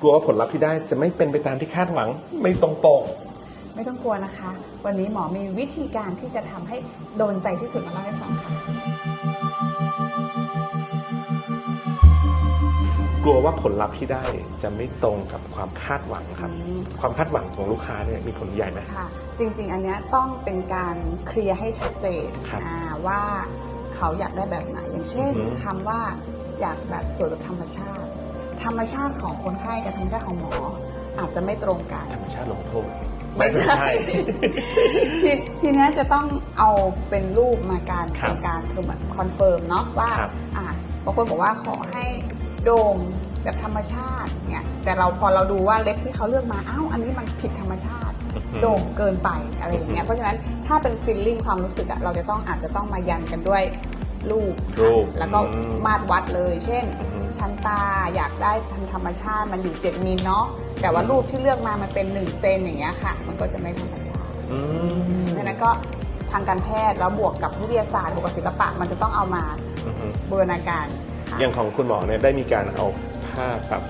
กลัวว่าผลลัพธ์ที่ได้จะไม่เป็นไปตามที่คาดหวังไม่ตรงปก ไม่ต้องกลัวนะคะ วันนี้หมอมีวิธีการที่จะทำให้โดนใจที่สุดมาเล่าให้ฟังค่ะ กลัวว่าผลลัพธ์ที่ได้จะไม่ตรงกับความคาดหวังครับอืมความคาดหวังของลูกค้าเนี่ยมีผลใหญ่ไหม ค่ะจริงๆ อันเนี้ยต้องเป็นการเคลียร์ให้ชัดเจนครับอ่าว่าเขาอยากได้แบบไหนอย่างเช่นอือหือคำว่าอยากแบบสวยแบบธรรมชาติ ธรรมชาติของคนไข้กับธรรมชาติของหมอ อาจจะไม่ตรงกัน ธรรมชาติลงโทษไม่ใช่ทีทีเนี้ยจะต้องเอาเป็นรูปมาการครับเป็นการคือเหมือนคอนเฟิร์มเนาะว่าครับอะบางคนบอกว่าขอให้โด่งแบบธรรมชาติเนี่ยแต่เราพอเราดูว่าเล็บที่เขาเลือกมาอ้าวอันนี้มันผิดธรรมชาติโด่งเกินไปอะไรอย่างเงี้ยเพราะฉะนั้นถ้าเป็นฟีลลิ่งความรู้สึกอะเราจะต้องอาจจะต้องมายันกันด้วย รูปค่ะรูปแล้วก็อืมมาดวัดเลย เช่น อือฮึชั้นตาอยากได้พันธรรมชาติมันอยู่ 7มิลเนาะแต่ว่ารูปที่เลือกมามันเป็น1เซนอย่างเงี้ยค่ะ มันก็จะไม่ธรรมชาติ อืมดังนั้นก็ทางการแพทย์แล้วบวกกับวิทยาศาสตร์บวกกับศิลปะมันจะต้องเอามาอือฮึบูรณาการค่ะอย่างของคุณหมอเนี่ยได้มีการเอาภาพแบบ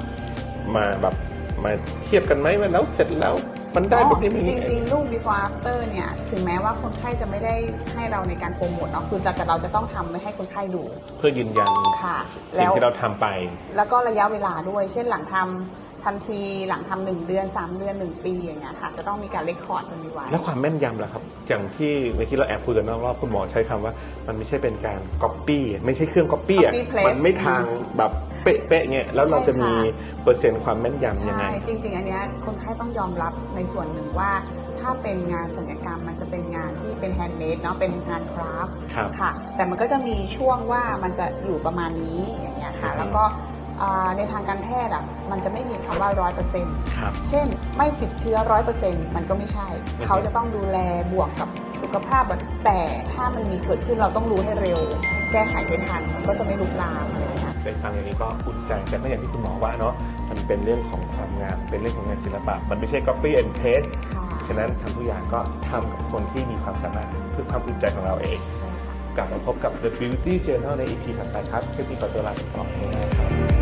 มาแบบ มาเทียบกันไหมว่าแล้วเสร็จแล้วมันได้แบบนี้ไหมจริงๆรูป before after เนี่ย ถึงแม้ว่าคนไข้จะไม่ได้ให้เราในการโปรโมทเนาะคือแต่เราจะต้องทำไว้ให้คนไข้ดู เพื่อยืนยันค่ะสิ่แล้งวที่เราทำไป แล้วก็ระยะเวลาด้วย เช่นหลังทำทันทีหลังทำหนึ่งเดือน 3 เดือน 1 ปีอย่างเงี้ยค่ะจะต้องมีการเลคคอร์ดตรงนี้ไว้ แล้วความแม่นยำล่ะครับ อย่างที่เมื่อกี้เราแอบคุยกันนอกรอบคุณหมอใช้คำว่า มันไม่ใช่เป็นการก๊อปปี้ไม่ใช่เครื่องก๊อปปี้อะ copy paste มันไม่ทางแบบ เป๊ะๆเงี้ยแล้วเราจะมีใช่ค่เปอร์เซ็นต์ความแม่นยำยังไง ใช่จริง ๆ อันเนี้ยคนไข้ต้องยอมรับในส่วนหนึ่งว่า ถ้าเป็นงานศัลยกรรมมันจะเป็นงานที่เป็นแฮนด์เมดเนาะเป็นงานคราฟต์ครับ ค่ะแต่มันก็จะมีช่วงว่ามันจะอยู่ประมาณนี้อย่างเงี้ยค่ะ อือฮึแล้วก็อ่าในทางการแพทย์อะมันจะไม่มีคำว่าร้อยเปอร์เซ็นต์ครับ เช่น ไม่ติดเชื้อร้อยเปอร์เซ็นต์มันก็ไม่ใช่ อือฮึเขาจะต้องดูแลบวกกับสุขภาพแบบแต่ถ้ามันมีเกิดขึ้นเราต้องรู้ให้เร็ว แก้ไขให้ทันมันก็จะไม่ลุกลามอะไรอย่างเงี้ย ได้ฟังอย่างนี้ก็อุ่นใจแต่ก็อย่างที่คุณหมอว่าเนาะมันเป็นเรื่องของความงามเป็นเรื่องของงานศิลปะ มันไม่ใช่ copy and paste ค่ะฉะนั้นทำทุกอย่างก็ทำกับคนที่มีความสามารถเพื่อความอุ่นใจของเราเองใช่ค่ะกลับมาพบกับ The Beauty Journal ใน EP ถัดไปครับคลิปนี้ขอตัวลาไปก่อนนะครับ